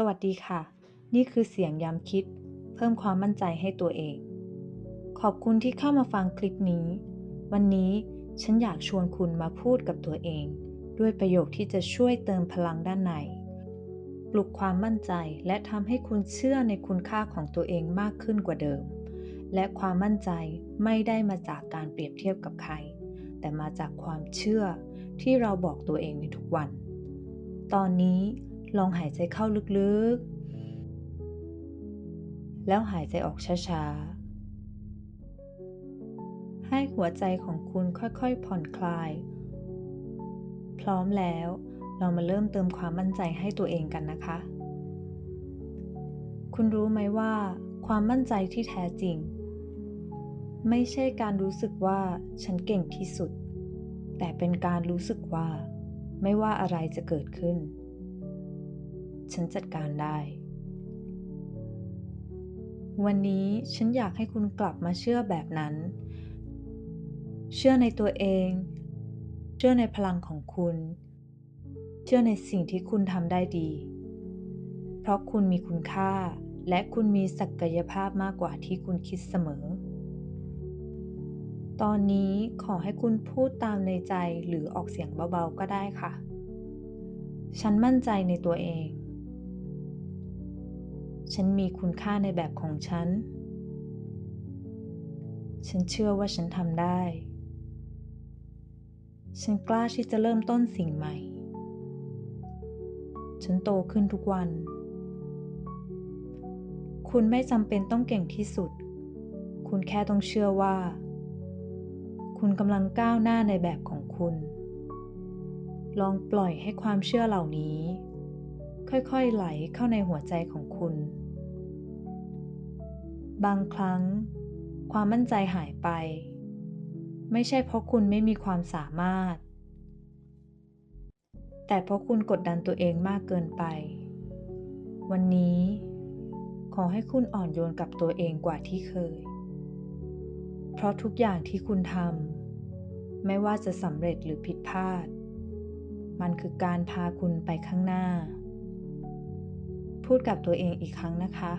สวัสดีค่ะ นี่คือเสียงย้ำคิด เพิ่มความมั่นใจให้ตัวเอง ขอบคุณที่เข้ามาฟังคลิปนี้ วันนี้ฉันอยากชวนคุณมาพูดกับตัวเอง ด้วยประโยคที่จะช่วยเติมพลังด้านใน ปลุกความมั่นใจและทำให้คุณเชื่อในคุณค่าของตัวเองมากขึ้นกว่าเดิม และความมั่นใจไม่ได้มาจากการเปรียบเทียบกับใคร แต่มาจากความเชื่อที่เราบอกตัวเองในทุกวัน ตอนนี้ ลองหายใจเข้าลึกๆ แล้วหายใจออกช้าๆ ให้หัวใจของคุณค่อยๆ ผ่อนคลาย พร้อมแล้วเรามาเริ่มเติมความมั่นใจให้ตัวเองกันนะคะ คุณรู้ไหมว่า ความมั่นใจที่แท้จริง ไม่ใช่การรู้สึกว่าฉันเก่งที่สุด แต่เป็นการรู้สึกว่า ไม่ว่าอะไรจะเกิดขึ้น ฉันจัดการได้ วันนี้ฉันอยากให้คุณกลับมาเชื่อแบบนั้น เชื่อในตัวเอง เชื่อในพลังของคุณ เชื่อในสิ่งที่คุณทำได้ดี เพราะคุณมีคุณค่า และคุณมีศักยภาพมากกว่าที่คุณคิดเสมอตอนนี้ขอให้คุณพูดตามในใจหรือออกเสียงเบาๆก็ได้ค่ะ ฉันมั่นใจในตัวเอง ฉันมีคุณค่าในแบบของฉัน ฉันเชื่อว่าฉันทำได้ ฉันกล้าที่จะเริ่มต้นสิ่งใหม่ ฉันโตขึ้นทุกวัน คุณไม่จำเป็นต้องเก่งที่สุด คุณแค่ต้องเชื่อว่า คุณกำลังก้าวหน้าในแบบของคุณ ลองปล่อยให้ความเชื่อเหล่านี้ค่อยๆ ไหลเข้าในหัวใจของคุณ บางครั้ง ความมั่นใจหายไป ไม่ใช่เพราะคุณไม่มีความสามารถ แต่เพราะคุณกดดันตัวเองมากเกินไป วันนี้ ขอให้คุณอ่อนโยนกับตัวเองกว่าที่เคย เพราะทุกอย่างที่คุณทำไม่ว่าจะสำเร็จหรือผิดพลาด มันคือการพาคุณไปข้างหน้า พูดกับตัวเองอีกครั้งนะคะ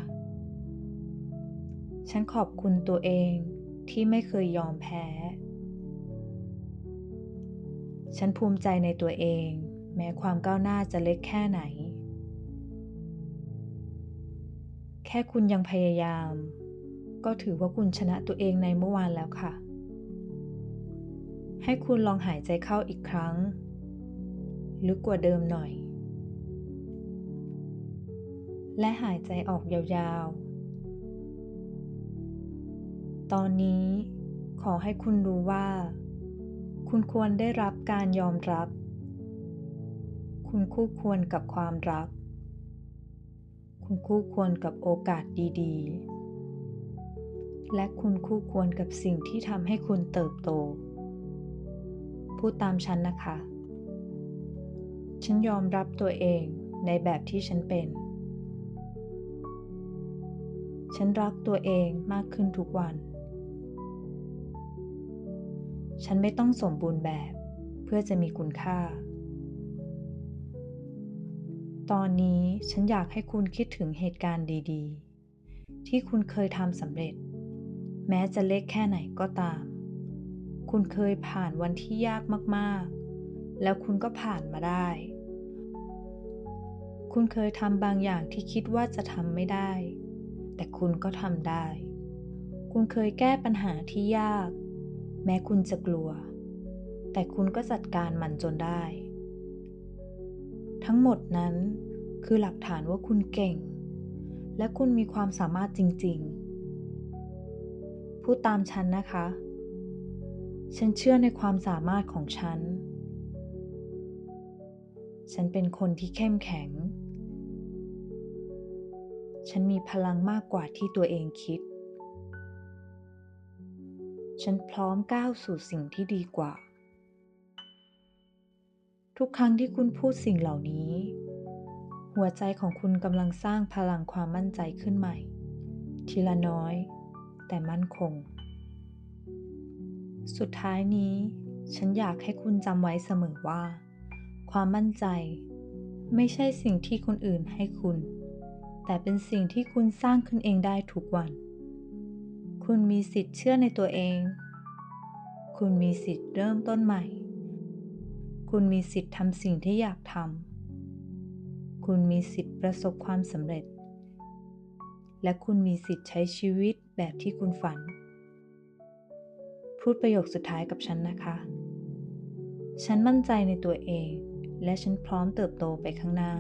ฉันขอบคุณตัวเองที่ไม่เคยยอมแพ้ ฉันภูมิใจในตัวเอง แม้ความก้าวหน้าจะเล็กแค่ไหน แค่คุณยังพยายาม ก็ถือว่าคุณชนะตัวเองในเมื่อวานแล้วค่ะ ให้คุณลองหายใจเข้าอีกครั้ง ลึกกว่าเดิมหน่อย และหายใจออกยาวๆ ตอนนี้ ขอให้คุณรู้ว่า คุณควรได้รับการยอมรับ คุณคู่ควรกับความรัก คุณคู่ควรกับโอกาสดีๆ และคุณคู่ควรกับสิ่งที่ทำให้คุณเติบโต พูดตามฉันนะคะ ฉันยอมรับตัวเองในแบบที่ฉันเป็น ฉันรักตัวเองมากขึ้นทุกวัน ฉันไม่ต้องสมบูรณ์แบบ เพื่อจะมีคุณค่า ตอนนี้ฉันอยากให้คุณคิดถึงเหตุการณ์ดีๆ ที่คุณเคยทำสำเร็จ แม้จะเล็กแค่ไหนก็ตาม คุณเคยผ่านวันที่ยากมากๆ แล้วคุณก็ผ่านมาได้ คุณเคยทำบางอย่างที่คิดว่าจะทำไม่ได้ แต่คุณก็ทำได้ คุณเคยแก้ปัญหาที่ยาก แม้คุณจะกลัว แต่คุณก็จัดการมันจนได้ ทั้งหมดนั้นคือหลักฐานว่าคุณเก่ง และคุณมีความสามารถจริง ๆ พูดตามฉันนะคะ ฉันเชื่อในความสามารถของฉัน ฉันเป็นคนที่เข้มแข็ง ฉันมีพลังมากกว่าที่ตัวเองคิด ฉันพร้อมก้าวสู่สิ่งที่ดีกว่า ทุกครั้งที่คุณพูดสิ่งเหล่านี้ หัวใจของคุณกำลังสร้างพลังความมั่นใจขึ้นใหม่ ทีละน้อย แต่มั่นคง สุดท้ายนี้ ฉันอยากให้คุณจำไว้เสมอว่า ความมั่นใจ ไม่ใช่สิ่งที่คนอื่นให้คุณ แต่เป็นสิ่งที่คุณสร้างขึ้นเองได้ทุกวัน คุณมีสิทธิ์เชื่อในตัวเอง คุณมีสิทธิ์เริ่มต้นใหม่ คุณมีสิทธิ์ทำสิ่งที่อยากทำ คุณมีสิทธิ์ประสบความสำเร็จ และคุณมีสิทธิ์ใช้ชีวิตแบบที่คุณฝัน พูดประโยคสุดท้ายกับฉันนะคะ ฉันมั่นใจในตัวเอง และฉันพร้อมเติบโตไปข้างหน้า